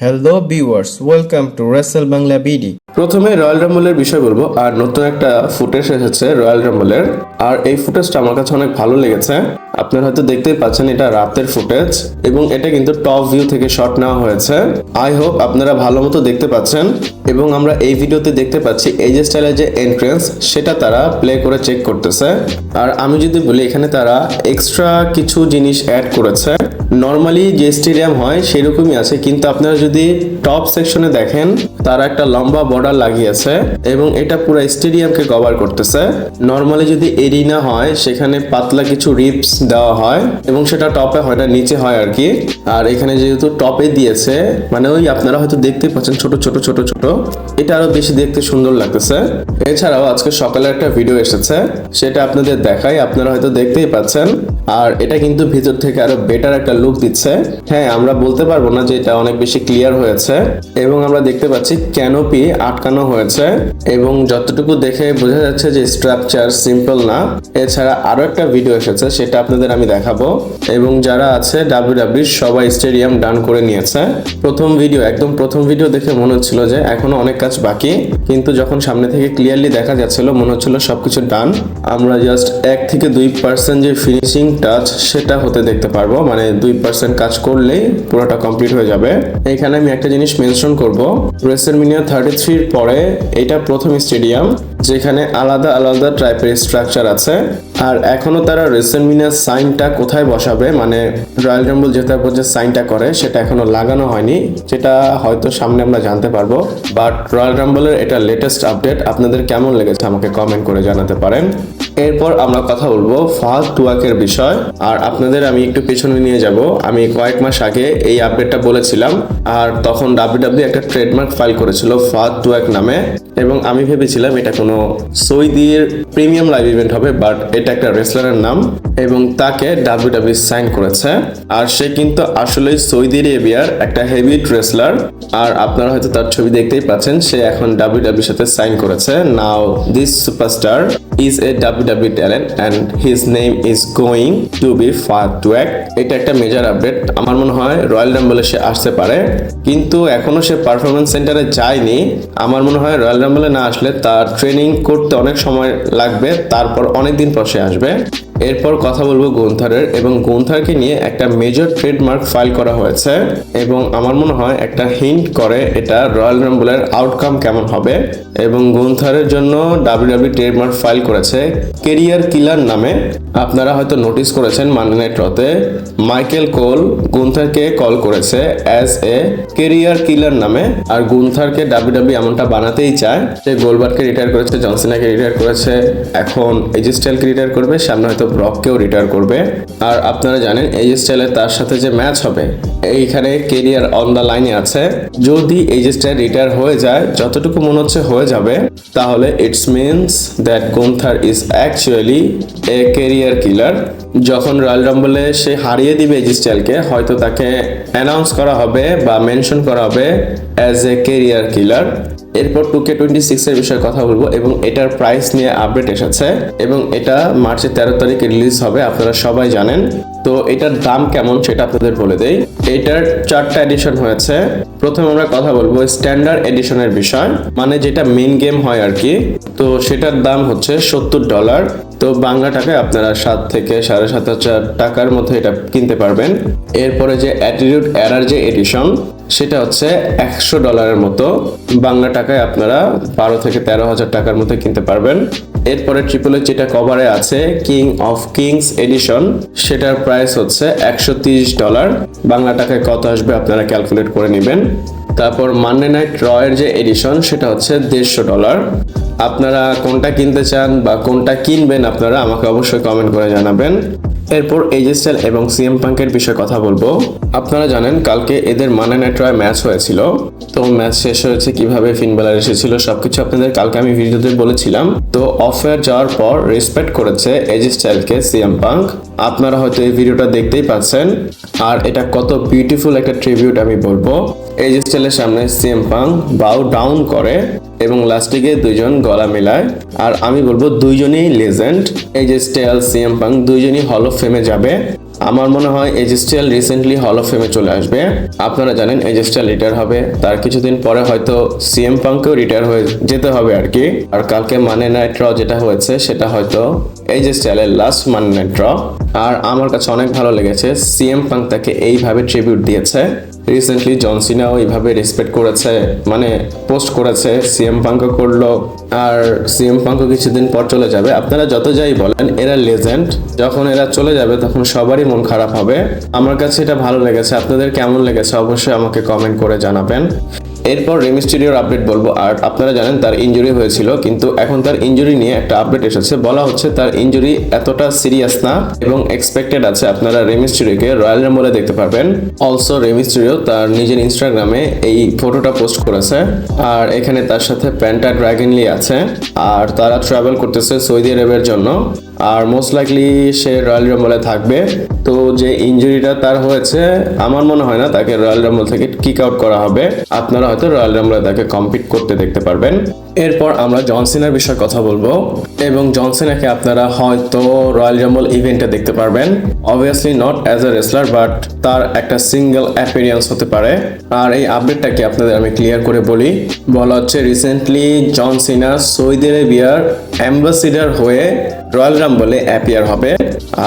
Hello viewers, welcome to wrestle Bangla BD প্রথমে royal রাম্বলের বিষয় বলব আর নতুন একটা ফুটেজ এসেছে রয়্যাল রাম্বলের আর এই ফুটেজটা আমার কাছে অনেক ভালো লেগেছে। আপনারা হয়তো দেখতেই পাচ্ছেন এটা রাতের ফুটেজ এবং এটা কিন্তু টপ ভিউ থেকে শট নেওয়া হয়েছে। আই হোপ আপনারা ভালো মতো দেখতে পাচ্ছেন এবং আমরা এই ভিডিওতে দেখতে পাচ্ছি এই যে স্টাইলের যে এন্ট্রেন্স সেটা তারা প্লে করে চেক করতেছে। আর আমি যদি বলি এখানে তারা এক্সট্রা কিছু জিনিস অ্যাড করেছে। নর্মালি যে স্টেডিয়াম হয়, সেরকমই আছে। কিন্তু আপনারা যদি টপ সেকশনে দেখেন, তারা একটা লম্বা বর্ডার লাগিয়েছে এবং এটা পুরো স্টেডিয়ামকে কভার করতেছে। নর্মালি যদি এরিনা হয়, সেখানে পাতলা কিছু রিপস দেওয়া হয় এবং সেটা টপে হয় না, নিচে হয় আর কি। আর এখানে যেহেতু টপে দিয়েছে মানে ওই আপনারা হয়তো দেখতে পাচ্ছেন, ছোট ছোট ছোট ছোট। এটা আরও বেশি দেখতে সুন্দর লাগতেছে। এছাড়াও আজকে সকালে একটা ভিডিও এসেছে, সেটা আপনাদের দেখাই। আপনারা হয়তো দেখতেই পাচ্ছেন। আর এটা কিন্তু ভিতর থেকে আরও বেটার একটা লুক দিচ্ছে। হ্যাঁ আমরা বলতে পারব না যে এটা অনেক বেশি ক্লিয়ার হয়েছে। এবং আমরা দেখতে পাচ্ছি ক্যানোপি আটকানো হয়েছে। এবং যতটুকু দেখে বোঝা যাচ্ছে যে স্ট্রাকচার সিম্পল না, এছাড়া আরও একটা ভিডিও এসেছে, সেটা আপনাদের আমি দেখাবো। এবং যারা আছে ডাব্লিউ সবাই স্টেডিয়াম ডান করে নিয়েছে। প্রথম ভিডিও একদম প্রথম ভিডিও দেখে মনে হচ্ছিল যে এখনও অনেক কাজ বাকি। কিন্তু যখন সামনে থেকে ক্লিয়ারলি দেখা যাচ্ছিল, মনে হচ্ছিল সবকিছু ডান আমরা জাস্ট এক থেকে দুই পার্সেন্ট যে ফিনিশিং টাচ সেটা হতে দেখতে পারব। মানে দুই পার্সেন্ট কাজ করলেই পুরোটা কমপ্লিট হয়ে যাবে। এখানে আমি একটা জিনিস মেনশন করব। রেসেলমিনিয়া থার্টি থ্রির পরে এটা প্রথম স্টেডিয়াম যেখানে আলাদা আলাদা টাইপের স্ট্রাকচার আছে। আর এখনও তারা রেসেলমিনিয়া সাইনটা কোথায় বসাবে মানে রয়্যাল রাম্বল জেতার পর যে সাইনটা করে, সেটা এখনও লাগানো হয়নি। যেটা হয়তো সামনে আমরা জানতে পারব। বাট রয়্যাল রাম্বলের এটা লেটেস্ট আপডেট আপনাদের কেমন লেগেছে আমাকে কমেন্ট করে জানাতে পারেন। এরপর আমরা কথা বলব ফাহাদ টুয়াকের বিষয়। আর আপনাদের আমি একটু পেছনে নিয়ে যাব। আমি কয়েক মাস আগে এই আপডেটটা বলেছিলাম। আর তখন ডাব্লিউডাব্লিউ একটা ট্রেডমার্ক ফাইল করেছিল ফাহাদ টুয়াক নামে। এবং আমি ভেবেছিলাম এটা কোনো সৌদির প্রিমিয়াম লাইভ ইভেন্ট হবে, বাট এটা একটা রেসলারের নাম এবং তাকে ডাব্লিউডাব্লিউ সাইন করেছে। আর সে কিন্তু আসলেই সৌদি আরেবিয়ার একটা হেভি রেসলার আর আপনারা হয়তো তার ছবি দেখতেই পাচ্ছেন, সে এখন ডাব্লিউডাব্লিউর সাথে সাইন করেছে। Now this superstar is a WW talent and his name is going to be fur এক এটা একটা মেজর আপডেট আমার মনে হয় রয়্যাল রাম্বলে সে আসতে পারে, কিন্তু এখনও সে পারফরমেন্স সেন্টারে যায়নি। আমার মনে হয় রয়্যাল রাম্বলে না আসলে তার ট্রেনিং করতে অনেক সময় লাগবে, তারপর অনেক দিন পর সে আসবে। এরপর কথা বলব গুন্থারের এবং গুন্থারকে নিয়ে একটা মেজর ট্রেডমার্ক ফাইল করা হয়েছে এবং আমার মনে হয় একটা হিন্ট করে এটা রয়্যাল রাম্বলের আউটকাম কেমন হবে। এবং গুন্থারের জন্য ডাব্লিউডাব্লিউ ট্রেডমার্ক ফাইল করেছে কেরিয়ার কিলার নামে। আপনারা হয়তো নোটিস করেছেন মান্ডে রতে মাইকেল কোল গুন্থারকে কল করেছে অ্যাজ এ কেরিয়ার কিলার নামে। আর গুন্থারকে ডাব্লিউডাব্লিউ এমনটা বানাতেই চায় সে গোলবার্গকে রিটায়ার করেছে জনসিনাকে রিটায়ার করেছে। এখন এজি স্টাইলকে রিটায়ার করবে, সামনে হয়তো ব্রককেও রিটায়ার করবে। আর আপনারা জানেন এই স্টাইলে তার সাথে যে ম্যাচ হবে, এইখানে কেরিয়ার অন দ্য লাইনে আছে। যদি এই স্টাইল রিটায়ার হয়ে যায়, যতটুকু মনে হচ্ছে হয়ে যাবে, তাহলে it's means that Gunther is actually a career killer যখন রয়্যাল রাম্বলে সে হারিয়ে দিবে এই স্টাইলকে হয়তো তাকে অ্যানাউন্স করা হবে বা মেনশন করা হবে অ্যাজ এ কেরিয়ার কিলার এরপর টু কে টোয়েন্টি সিক্সের বিষয়ে কথা বলব এবং এটার প্রাইস নিয়ে আপডেট এসেছে এবং এটা মার্চের তেরো তারিখে রিলিজ হবে, আপনারা সবাই জানেন। তো এটার দাম কেমন সেটা আপনাদের বলে দেই। এটার চারটা এডিশন হয়েছে। প্রথমে আমরা কথা বলব স্ট্যান্ডার্ড এডিশনের বিষয় মানে যেটা মেন গেম হয় আর কি। তো সেটার দাম হচ্ছে সত্তর ডলার তো বাংলা টাকায় আপনারা সাত থেকে সাড়ে সাত হাজার টাকার মধ্যে এটা কিনতে পারবেন। এরপরে যে অ্যাটিটিউড এরার যে এডিশন সেটা হচ্ছে একশো ডলারের মতো। বাংলা টাকায় আপনারা বারো থেকে তেরো হাজার টাকার মতো কিনতে পারবেন। এরপরে ট্রিপল এইচ যেটা কভারে আছে কিং অফ কিংস এডিশন সেটার প্রাইস হচ্ছে একশো ডলার। বাংলা টাকায় কত আসবে আপনারা ক্যালকুলেট করে নেবেন। তারপর মান্ডে নাইট রয়ের যে এডিশন সেটা হচ্ছে দেড়শো ডলার। আপনারা কোনটা কিনতে চান বা কোনটা কিনবেন আপনারা আমাকে অবশ্যই কমেন্ট করে জানাবেন। এরপর এজেস্টেল এবং সিএম পাঙ্কের বিষয়ে কথা বলব। আপনারা জানেন, কালকে এদের মানে রয় ম্যাচ হয়েছিল। তো ম্যাচ শেষ হয়েছে কীভাবে ফিনবেলার এসেছিল সবকিছু আপনাদের কালকে আমি ভিডিওতে বলেছিলাম। তো অফেয়ার যাওয়ার পর রেসপেক্ট করেছে এজেস্টাইলকে সিএম পাঙ্ক আপনারা হয়তো এই ভিডিওটা দেখতেই পাচ্ছেন। আর এটা কত বিউটিফুল একটা ট্রিবিউট আমি বলব। এই যে স্টাইলের সামনে সিএম পাং বাউ ডাউন করে এবং লাস্টে গিয়ে দুইজন গলা মেলায়। আর আমি বলব দুইজনই লেজেন্ড এই যে স্টাইল সিএম পাং দুইজনই হল অফ ফেমে যাবে। আমার মনে হয় এজেস্টিয়াল রিসেন্টলি হল অফ ফেমে চলে আসবে। আপনারা জানেন এজেস্টিয়াল রিটায়ার হবে। তার কিছুদিন পরে হয়তো সিএম পাঙ্কেও রিটায়ার হয়ে যেতে হবে আর কি। আর কালকে মানে নাইট র যেটা হয়েছে, সেটা হয়তো এজেস্টিয়ালের লাস্ট মানে নাইট র আর আমার কাছে অনেক ভালো লেগেছে, সিএম পাঙ্ক তাকে এইভাবে ট্রিবিউট দিয়েছে। রিসেন্টলি জনসিনাও এইভাবে রেসপেক্ট করেছে মানে পোস্ট করেছে সিএম পাঙ্ক করল, আর সিএম পাঙ্ক কিছুদিন পর চলে যাবে। আপনারা যত যাই বলেন, এরা লেজেন্ড যখন এরা চলে যাবে, তখন সবারই মন খারাপ হবে। আমার কাছে এটা ভালো লেগেছে। আপনাদের কেমন লেগেছে? অবশ্যই আমাকে কমেন্ট করে জানাবেন। এরপর রেমিস্টেরিওর আপডেট বলব, আর আপনারা জানেন তার ইনজুরি হয়েছিল, কিন্তু এখন তার ইনজুরি নিয়ে একটা আপডেট এসেছে। বলা হচ্ছে তার ইনজুরি এতটা সিরিয়াস না এবং এক্সপেক্টেড আছে। আপনারা রেমিস্টেরিওকে রয়্যাল রাম্বলে দেখতে পাবেন অলসো রেমিস্টেরিও তার নিজের ইনস্টাগ্রামে এই ফটোটা পোস্ট করেছে, আর এখানে তার সাথে প্যান্টা ড্রাগনলি আছে, আর তারা ট্রাভেল করতেছে সৌদি আরবের জন্য। আর মোস্ট লাইকলি সে রয়্যাল রাম্বলে থাকবে। তো যে ইনজুরিটা তার হয়েছে, আমার মনে হয় না তাকে রয়্যাল রাম্বল থেকে কিক আউট করা হবে। আপনারা হয়তো রয়্যাল রাম্বলে তাকে কম্পিট করতে দেখতে পারবেন। এরপর আমরা জনসিনার বিষয়ে কথা বলব। এবং জনসিনাকে আপনারা হয়তো রয়্যাল রাম্বল ইভেন্টে দেখতে পারবেন। Obviously not as a wrestler but তার একটা সিঙ্গেল অ্যাপিরিয়েন্স হতে পারে। আর এই আপডেটটাকে আপনাদের আমি ক্লিয়ার করে বলি। বলা হচ্ছে রিসেন্টলি জন সিনা সৌদি আরবিয়ার অ্যাম্বাসিডার হয়ে রয়্যাল রাম্বলে অ্যাপিয়ার হবে।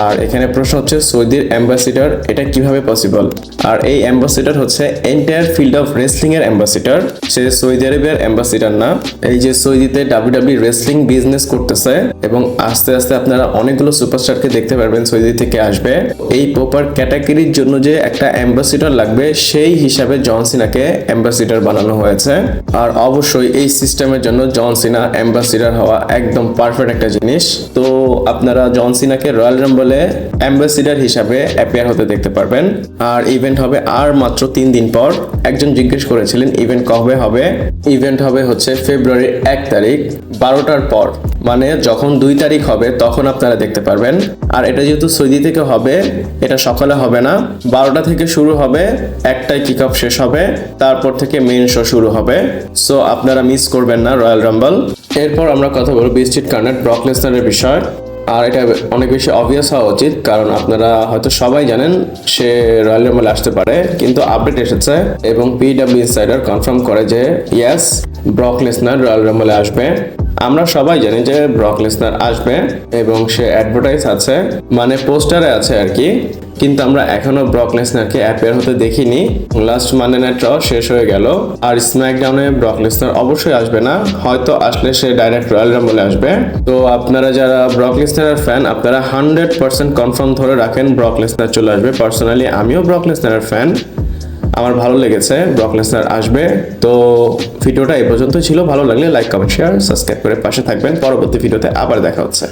আর এখানে প্রশ্ন হচ্ছে, সৌদির অ্যাম্বাসিডার এটা কীভাবে পসিবল আর এই অ্যাম্বাসিডার হচ্ছে এন্টায়ার ফিল্ড অফ রেসলিং এর অ্যাম্বাসিডার সে সৌদি আরবের অ্যাম্বাসিডার না। এই যে সৌদিতে ডাব্লিউডাব্লিউ রেসলিং বিজনেস করতেছে, এবং আস্তে আস্তে আপনারা অনেকগুলো সুপারস্টারকে দেখতে পারবেন সৌদি থেকে আসবে। এই প্রপার ক্যাটাগরির জন্য যে একটা অ্যাম্বাসিডার লাগবে, সেই হিসাবে জন সিনাকে অ্যাম্বাসিডার বানানো হয়েছে। আর অবশ্যই এই সিস্টেমের জন্য জন সিনা অ্যাম্বাসিডার হওয়া একদম পারফেক্ট একটা জিনিস। তো আপনারা জন সিনাকে রয়্যাল রাম্বলে অ্যাম্বাসিডার হিসাবে অ্যাপিয়ার হতে দেখতে পারবেন। আর ইভেন্ট হবে আর মাত্র তিন দিন পর। একজন জিজ্ঞেস করেছিলেন ইভেন্ট কবে হবে? ইভেন্ট হবে হচ্ছে ফেব্রুয়ারির এক তারিখ, বারোটার পর। মানে যখন দুই তারিখ হবে, তখন আপনারা দেখতে পারবেন। আর এটা যেহেতু সৌদি থেকে হবে, এটা সকালে হবে না। বারোটা থেকে শুরু হবে একটাই কিক অফ শেষ হবে। তারপর থেকে মেন শো শুরু হবে। সো আপনারা মিস করবেন না রয়্যাল রাম্বল এরপর আমরা কথা বলব বিস্টিট কার্নেট, ব্রক লেসনারের বিষয়। আর এটা অনেক বেশি অবভিয়াস হওয়া উচিত, কারণ আপনারা হয়তো সবাই জানেন সে রয়্যাল রাম্বলে আসতে পারে, কিন্তু আপডেট এসেছে এবং পিডাব্লিউ ইনসাইডার কনফার্ম করে যে ইয়াস ব্রক লেসনার রয়্যাল রাম্বলে আসবে। আমরা সবাই জানি যে ব্রক লেসনার আসবে এবং সে অ্যাডভার্টাইজ আছে মানে পোস্টারে আছে আর কি। কিন্তু আমরা এখনও ব্রক লেসনারকে অ্যাপেয়ার হতে দেখিনি। লাস্ট মানে নাইট শেষ হয়ে গেল আর স্ম্যাকডাউনে ব্রক লেসনার অবশ্যই আসবে না। হয়তো আসলে সে ডাইরেক্ট রয়্যাল রাম্বলে আসবে। তো আপনারা যারা ব্রক লেসনারের ফ্যান আপনারা হান্ড্রেড পার্সেন্ট কনফার্ম ধরে রাখেন ব্রক লেসনার চলে আসবে। পার্সোনালি আমিও ব্রক লেসনারের ফ্যান আমার ভালো লেগেছে ব্রক লেসনার আসবে। তো ভিডিওটা এই পর্যন্ত ছিল। ভালো লাগলে লাইক কমেন্ট শেয়ার সাবস্ক্রাইব করে পাশে থাকবেন। পরবর্তী ভিডিওতে আবার দেখা হচ্ছে।